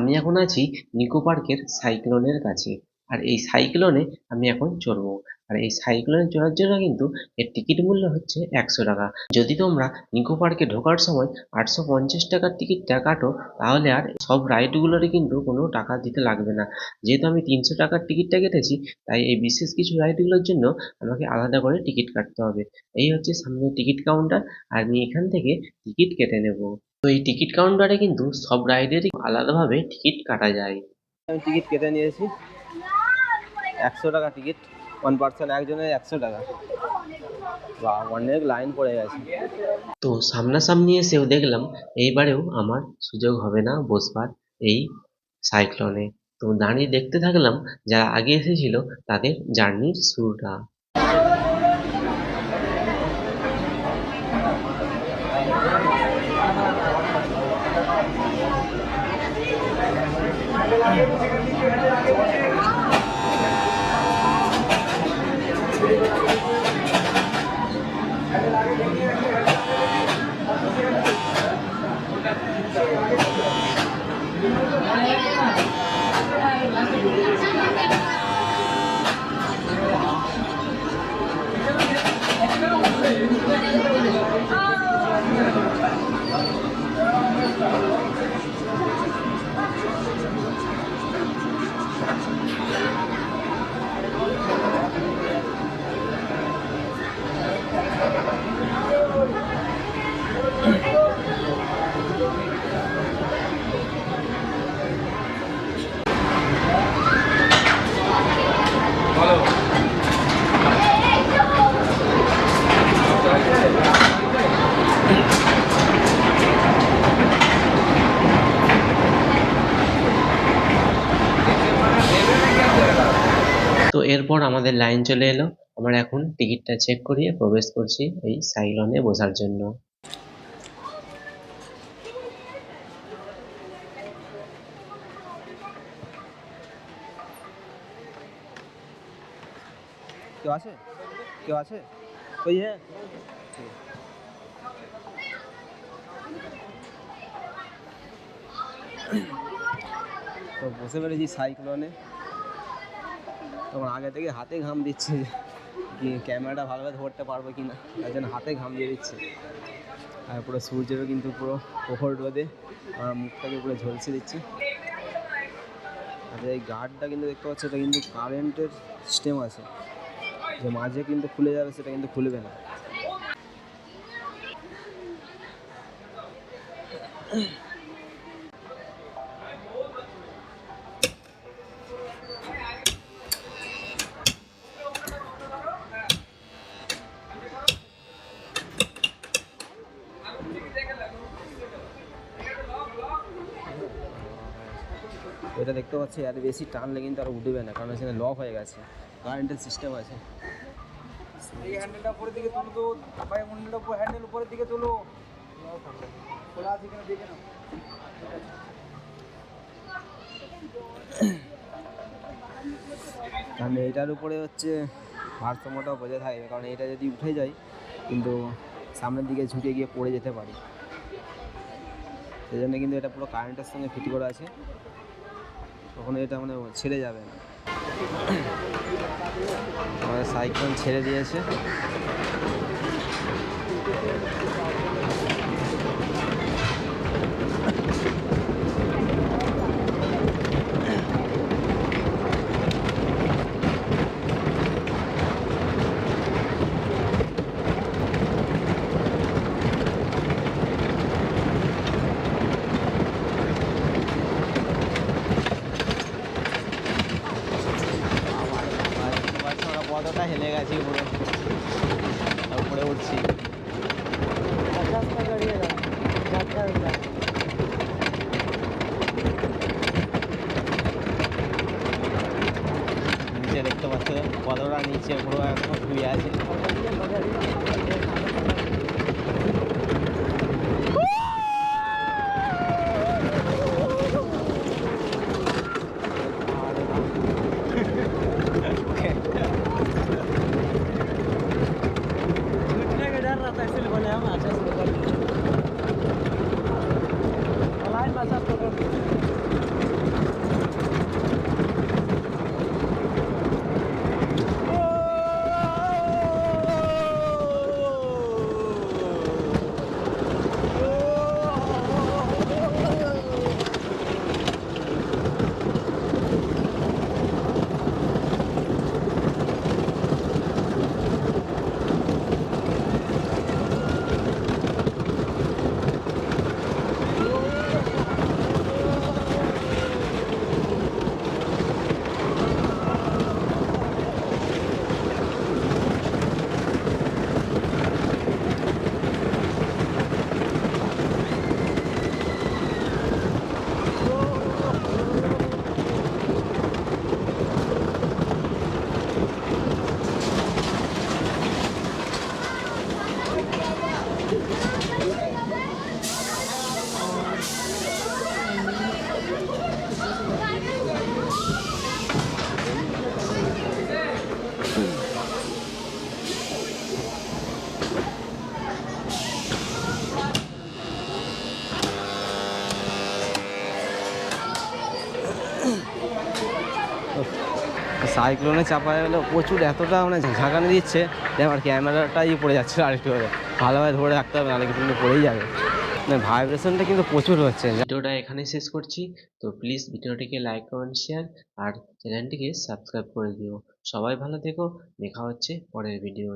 আমি এখন আছি নিকো পার্কের সাইক্লোনের কাছে। আর এই সাইক্লোনে আমি এখন চড়বো। আর এই সাইক্লোনে চড়ার জন্য কিন্তু এর টিকিট মূল্য হচ্ছে একশো টাকা। যদি তোমরা নিকো পার্কে ঢোকার সময় আটশো পঞ্চাশ টাকার টিকিটটা কাটো, তাহলে আর সব রাইডগুলোরই কিন্তু কোনো টাকা দিতে লাগবে না। যেহেতু আমি তিনশো টাকার টিকিটটা কেটেছি, তাই এই বিশেষ কিছু রাইডগুলোর জন্য আমাকে আলাদা করে টিকিট কাটতে হবে। এই হচ্ছে সামনে টিকিট কাউন্টার, আর আমি এখান থেকে টিকিট কেটে নেব। তো এই টিকিট কাউন্টারে কিন্তু সব রাইডেরই আলাদাভাবে টিকিট কাটা যায়। আমি টিকিট কেটে নিয়েছি। একশো টাকা টিকিট ওয়ান পার্সন একজনের একশো টাকা। বা অনেক লাইন পড়ে গেছে। তো সামনাসামনি এসেও দেখলাম এইবারেও আমার সুযোগ হবে না বসবার এই সাইক্লোনে তো দাঁড়িয়ে দেখতে থাকলাম যারা আগে এসেছিল তাদের জার্নির শুরুটা। এরপর আমাদের লাইন চলে এলো। আমরা এখন টিকিটটা চেক করিয়ে প্রবেশ করছি এই সাইক্লোনে বসার জন্য। কেউ আছে? কেউ আছে? ওই হ্যাঁ তো বসে পেরেছি সাইক্লোনে তখন আগে থেকে হাতে ঘাম দিচ্ছে ক্যামেরাটা ভালোভাবে ধরতে পারব কি না, তার জন্য হাতে ঘাম দিয়ে দিচ্ছে। আর পুরো সূর্যেরও কিন্তু পুরো প্রখর রোদে আমার মুখটাকে পুরো ঝলসে দিচ্ছে। আর এই গার্ডটা কিন্তু দেখতে পাচ্ছ, এটা কিন্তু কারেন্টের সিস্টেম আছে। যে মাঝে কিন্তু খুলে যাবে, সেটা কিন্তু খুলবে না। এটা দেখতে পাচ্ছি আর বেশি টানলে কিন্তু আর উঠবে না কারণ এখানে লক হয়ে গেছে কারেন্টের সিস্টেম আছে। এই হ্যান্ডেলটা উপরের দিকে তুলো তো ভাই হ্যান্ডেলটা উপর হ্যান্ডেল উপরের দিকে তুলো। খোলা আছে কিনা দেখে নাও। কারণ এটার উপরে হচ্ছে ভারসাম্যটাও বজায় থাকবে কারণ এটা যদি উঠে যায় কিন্তু সামনের দিকে ঝুঁকে গিয়ে পড়ে যেতে পারি। সেই জন্য কিন্তু এটা পুরো কারেন্টের সঙ্গে ফিট করা আছে। কখনো এটা মানে ছেড়ে যাবে না। আমাদের সাইক্লোন ছেড়ে দিয়েছে আর দেখতে পাচ্ছ আমরা পুরো উপরে। উঠছি। নিচে দেখতে পাচ্ছ কতটা নিচে পুরো একদম শুয়ে আছে। Allein was er সাইক্লোনে চাপা গেলে, প্রচুর এতটা মানে ঝাঁকানি দিচ্ছে যে আমার ক্যামেরাটাই পড়ে যাচ্ছে আরেকটু করে ভালোভাবে ধরে রাখতে হবে, নাহলে কিন্তু পড়েই যাবে। মানে ভাইব্রেশনটা কিন্তু প্রচুর হচ্ছে। ভিডিওটা এখানে শেষ করছি, তো প্লিজ ভিডিওটিকে লাইক কমেন্ট শেয়ার আর চ্যানেলটিকে সাবস্ক্রাইব করে দিও। সবাই ভালো থেকো, দেখা হচ্ছে পরের ভিডিও